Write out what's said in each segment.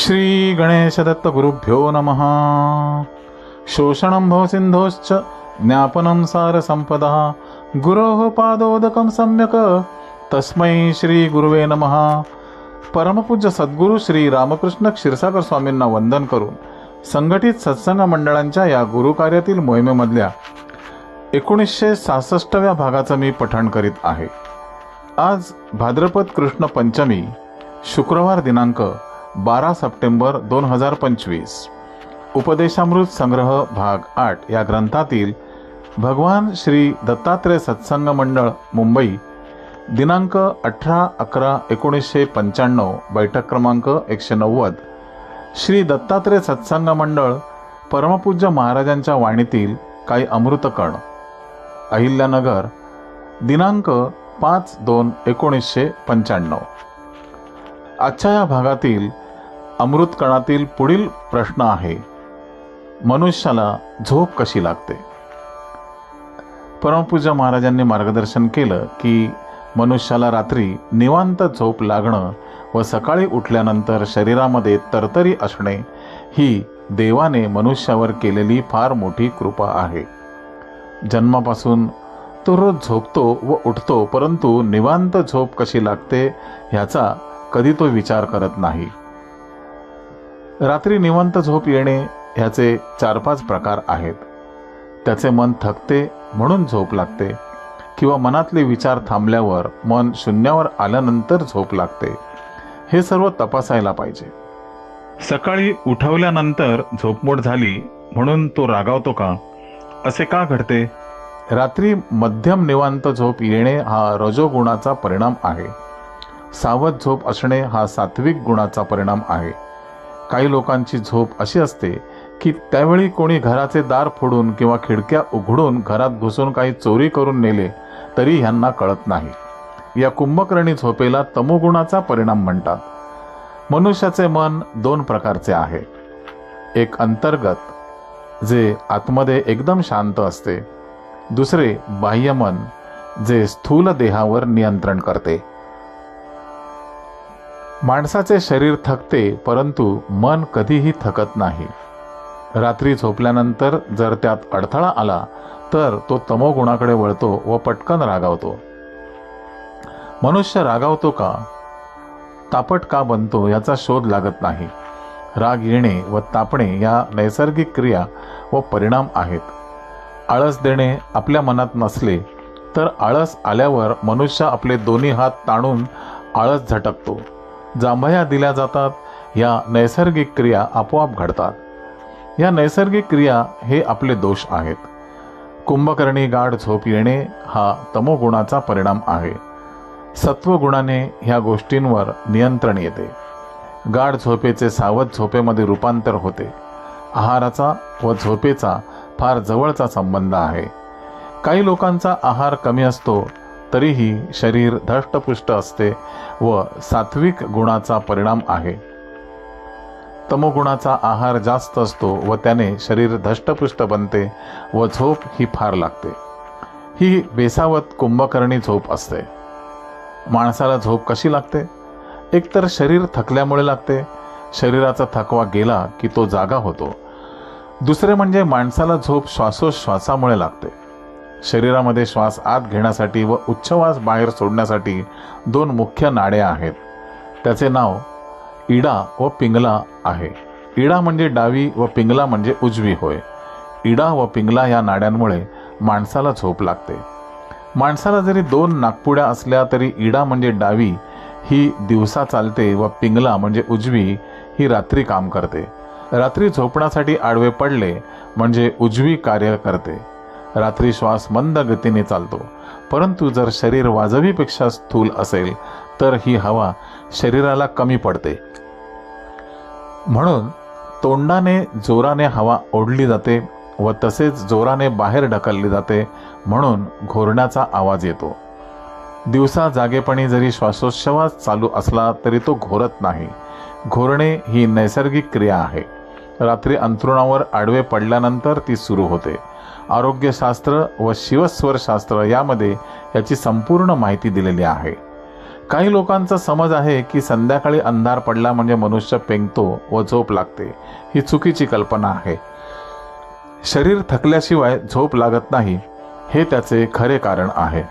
श्री गणेशदत्त गुरुभ्यो नमः। शोषणं भवसिन्धोश्च ज्ञापनं सारसम्पदः। गुरोः पादोदकं सम्यक्। तस्मै श्रीगुरुवे नमः। परमपूज्य सद्गुरू श्री रामकृष्ण क्षीरसागर स्वामींना वंदन करून संघटित सत्संग मंडळांच्या या गुरुकार्यातील मोहिमेमधल्या एकोणीसशे सहासष्टव्या भागाचं मी पठण करीत आहे. आज भाद्रपद कृष्ण पंचमी शुक्रवार दिनांक बारा सप्टेंबर दोन हजार पंचवीस. उपदेशामृत संग्रह भाग आठ या ग्रंथातील भगवान श्री दत्तात्रय सत्संग मंडळ मुंबई दिनांक अठरा अकरा एकोणीसशे पंच्याण्णव बैठक क्रमांक एकशे नव्वद. श्री दत्तात्रय सत्संग मंडळ परमपूज्य महाराजांच्या वाणीतील काही अमृतकण अहिल्यानगर दिनांक पाच दोन एकोणीसशे पंच्याण्णव. आजच्या या भागातील अमृतकणातील पुढील प्रश्न आहे. मनुष्याला झोप कशी लागते? परमपूज्य महाराजांनी मार्गदर्शन केलं की मनुष्याला रात्री निवांत झोप लागणं व सकाळी उठल्यानंतर शरीरामध्ये तरतरी असणे ही देवाने मनुष्यावर केलेली फार मोठी कृपा आहे. जन्मापासून तो रोज झोपतो व उठतो परंतु निवांत झोप कशी लागते ह्याचा कधी तो विचार करत नाही. रात्री निवांत झोप येणे ह्याचे चार पाच प्रकार आहेत. त्याचे मन थकते म्हणून झोप लागते किंवा मनातले विचार थांबल्यावर मन शून्यावर आल्यानंतर झोप लागते. हे सर्व तपासायला पाहिजे. सकाळी उठवल्यानंतर झोपमोड झाली म्हणून तो रागावतो का? असे का घडते? रात्री मध्यम निवांत झोप येणे हा रजोगुणाचा परिणाम आहे. सावध झोप असणे हा सात्विक गुणाचा परिणाम आहे. काही लोकांची झोप अशी असते की त्यावेळी कोणी घराचे दार फोडून किंवा खिडक्या उघडून घरात घुसून काही चोरी करून नेले तरी ह्यांना कळत नाही. या कुंभकर्णी झोपेला तमोगुणाचा परिणाम म्हणतात. मनुष्याचे मन दोन प्रकारचे आहे. एक अंतर्गत जे आतमध्ये एकदम शांत असते. दुसरे बाह्यमन जे स्थूल देहावर नियंत्रण करते. माणसाचे शरीर थकते परंतु मन कधीही थकत नाही. रात्री झोपल्यानंतर जर त्यात अडथळा आला तर तो तमोगुणाकडे वळतो व पटकन रागावतो. मनुष्य रागावतो का? तापट का बनतो याचा शोध लागत नाही. राग येणे व तापणे या नैसर्गिक क्रिया व परिणाम आहेत. आळस देणे आपल्या मनात नसले तर आळस आल्यावर मनुष्य आपले दोन्ही हात ताणून आळस झटकतो. जांभया दिल्या जातात या नैसर्गिक क्रिया आपोआप घडतात. या नैसर्गिक क्रिया हे आपले दोष आहेत. कुंभकर्णी गाढ झोप येणे हा तमोगुणाचा परिणाम आहे. सत्वगुणाने ह्या गोष्टींवर नियंत्रण येते. गाढ झोपेचे सावध झोपेमध्ये रूपांतर होते. आहाराचा व झोपेचा फार जवळचा संबंध आहे. काही लोकांचा आहार कमी असतो तरीही शरीर धष्टपुष्ट असते व सात्विक गुणाचा परिणाम आहे. तमोगुणाचा आहार जास्त असतो व त्याने शरीर धष्टपुष्ट बनते व झोप ही फार लागते. ही बेसावत कुंभकर्णी झोप असते. माणसाला झोप कशी लागते? एकतर शरीर थकल्यामुळे लागते. शरीराचा थकवा गेला की तो जागा होतो. दुसरे म्हणजे माणसाला झोप श्वासोश्वासामुळे लागते. शरीरामध्ये श्वास आत घेण्यासाठी व उच्छवास बाहेर सोडण्यासाठी दोन मुख्य नाड्या आहेत. त्याचे नाव इडा व पिंगला आहे. इडा म्हणजे डावी व पिंगला म्हणजे उजवी होय. इडा व पिंगला या नाड्यांमुळे माणसाला झोप लागते. माणसाला जरी दोन नागपुड्या असल्या तरी इडा म्हणजे डावी ही दिवसा चालते व पिंगला म्हणजे उजवी ही रात्री काम करते. रात्री झोपण्यासाठी आडवे पडले म्हणजे उजवी कार्य करते. रात्री श्वास मंद गतीने चालतो. परंतु जर शरीर वाजवीपेक्षा स्थूल असेल तर ही हवा शरीराला कमी पडते. म्हणून तोंडाने जोराने हवा ओढली जाते व तसेच जोराने बाहेर ढकलली जाते म्हणून घोरण्याचा आवाज येतो. दिवसा जागेपणी जरी श्वासोच्छवास चालू असला तरी तो घोरत नाही. घोरणे ही नैसर्गिक क्रिया आहे. रात्री अंथरुणावर आडवे पडल्यानंतर ती सुरू होते. आरोग्यशास्त्र व शिवस्वरशास्त्र यामध्ये याची संपूर्ण माहिती दिलेली आहे. काही लोकांचा समज आहे की संध्याकाळी अंधार पडला म्हणजे मनुष्य पेंगतो व झोप लागते. ही चुकीची कल्पना आहे. शरीर थकल्याशिवाय झोप लागत नाही हे त्याचे खरे कारण आहे.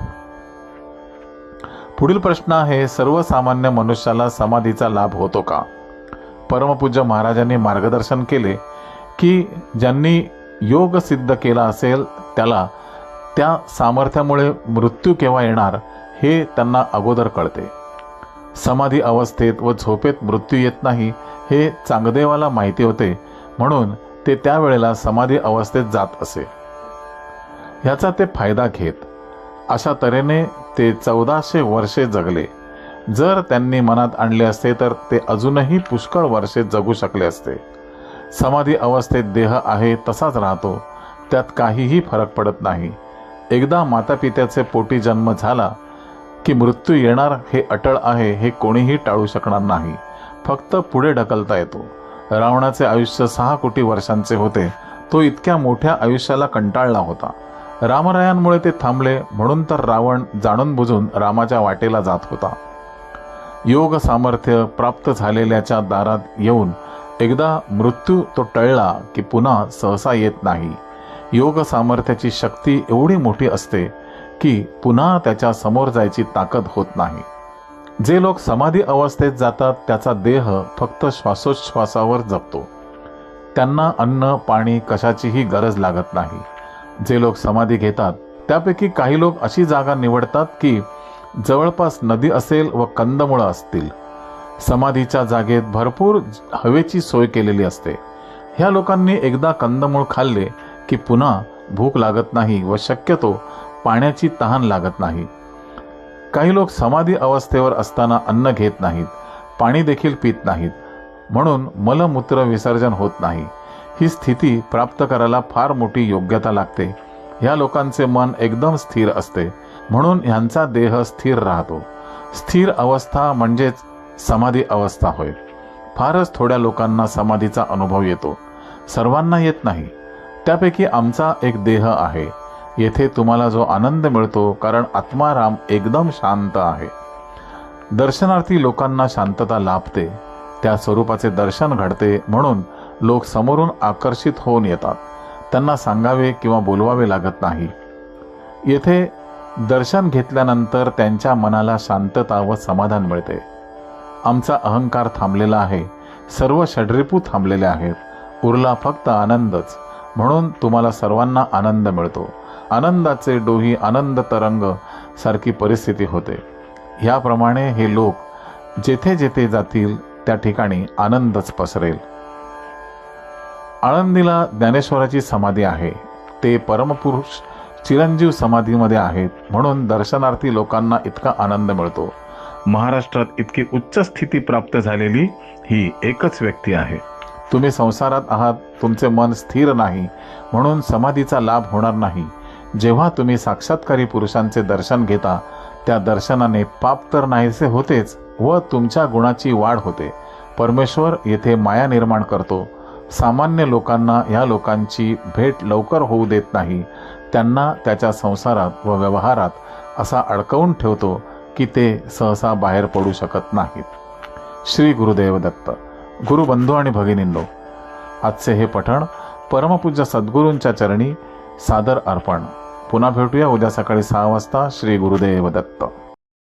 पुढील प्रश्न आहे सर्वसामान्य मनुष्याला समाधीचा लाभ होतो का? परमपूज्य महाराजांनी मार्गदर्शन केले की ज्यांनी योग सिद्ध केला असेल त्याला त्या सामर्थ्यामुळे मृत्यू केव्हा येणार हे त्यांना अगोदर कळते. समाधी अवस्थेत व झोपेत मृत्यू येत नाही हे चांगदेवाला माहिती होते म्हणून ते त्यावेळेला समाधी अवस्थेत जात असे. ह्याचा ते फायदा घेत अशा तऱ्हेने ते चौदाशे वर्षे जगले. जर त्यांनी मनात आणले असते तर ते अजूनही पुष्कळ वर्षे जगू शकले असते. समाधी अवस्थेत देह आहे तसाच राहतो. त्यात काहीही फरक पडत नाही. एकदा मातापित्याचे पोटी जन्म झाला की मृत्यू येणार हे अटळ आहे हे कोणीही टाळू शकणार नाही. फक्त पुढे ढकलता येतो. रावणाचे आयुष्य सहा कोटी वर्षांचे होते. तो इतक्या मोठ्या आयुष्याला कंटाळला होता. रामरायांमुळे ते थांबले म्हणून तर रावण जाणून बुजून रामाच्या वाटेला जात होता. योग सामर्थ्य प्राप्त झालेल्याच्या दारात येऊन एकदा मृत्यू तो टळला की पुन्हा सहसा येत नाही. योग सामर्थ्याची शक्ती एवढी मोठी असते की पुन्हा त्याच्यासमोर जायची ताकद होत नाही. जे लोक समाधी अवस्थेत जातात त्याचा देह फक्त श्वासोच्छ्वासावर जपतो. त्यांना अन्न पाणी कशाचीही गरज लागत नाही. जे लोक समाधी घेतात त्यापैकी काही लोक अशी जागा निवडतात की जवळपास नदी असेल व कंदमुळं असतील. समाधीच्या जागेत भरपूर हवेची सोय केलेली असते. ह्या लोकांनी एकदा कंदमूळ खाल्ले की पुन्हा भूक लागत नाही व शक्यतो पाण्याची तहान लागत नाही. काही लोक समाधी अवस्थेवर असताना अन्न घेत नाहीत पाणी देखील पित नाहीत म्हणून मलमूत्र विसर्जन होत नाही. ही स्थिती प्राप्त करायला फार मोठी योग्यता लागते. ह्या लोकांचे मन एकदम स्थिर असते. म्हणून ह्यांचा देह स्थिर राहतो. स्थिर अवस्था म्हणजेच समाधी अवस्था होय. फारच थोड्या लोकांना समाधीचा अनुभव येतो. सर्वांना येत नाही. त्यापैकी आमचा एक देह आहे. येथे तुम्हाला जो आनंद मिळतो कारण आत्माराम एकदम शांत आहे. दर्शनार्थी लोकांना शांतता लाभते. त्या स्वरूपाचे दर्शन घडते म्हणून लोक समोरून आकर्षित होऊन येतात. त्यांना सांगावे किंवा बोलवावे लागत नाही. येथे दर्शन घेतल्यानंतर त्यांच्या मनाला शांतता व समाधान मिळते. आमचा अहंकार थांबलेला आहे. सर्व षड्रिपू थांबलेले आहेत. उरला फक्त आनंदच. म्हणून तुम्हाला सर्वांना आनंद मिळतो. आनंदाचे डोही आनंद तरंग सारखी परिस्थिती होते. ह्याप्रमाणे हे लोक जेथे जेथे जातील त्या ठिकाणी आनंदच पसरेल. आळंदीला ज्ञानेश्वराची समाधी आहे. ते परमपुरुष चिरंजीव समाधीमध्ये आहेत म्हणून दर्शनार्थी लोकांना इतका आनंद मिळतो. महाराष्ट्रात इतकी उच्च स्थिती प्राप्त झालेली ही एकच व्यक्ती आहे. तुम्ही संसारात आहात तुमचे मन स्थिर नाही म्हणून समाधीचा लाभ होणार नाही. जेव्हा तुम्ही साक्षात्कारी पुरुषांचे दर्शन घेता त्या दर्शनाने पाप तर नाहीसे होतेच व तुमच्या गुणाची वाढ होते. परमेश्वर येथे माया निर्माण करतो. सामान्य लोकांना ह्या लोकांची भेट लवकर होऊ देत नाही. त्यांना त्याच्या संसारात व व्यवहारात असा अडकवून ठेवतो की ते सहसा बाहेर पडू शकत नाहीत. श्री गुरुदेव दत्त गुरुबंधू आणि भगिनींनो आजचे हे पठण परमपूज्य सद्गुरूंच्या चरणी सादर अर्पण. पुन्हा भेटूया उद्या सकाळी सहा वाजता. श्री गुरुदेव दत्त.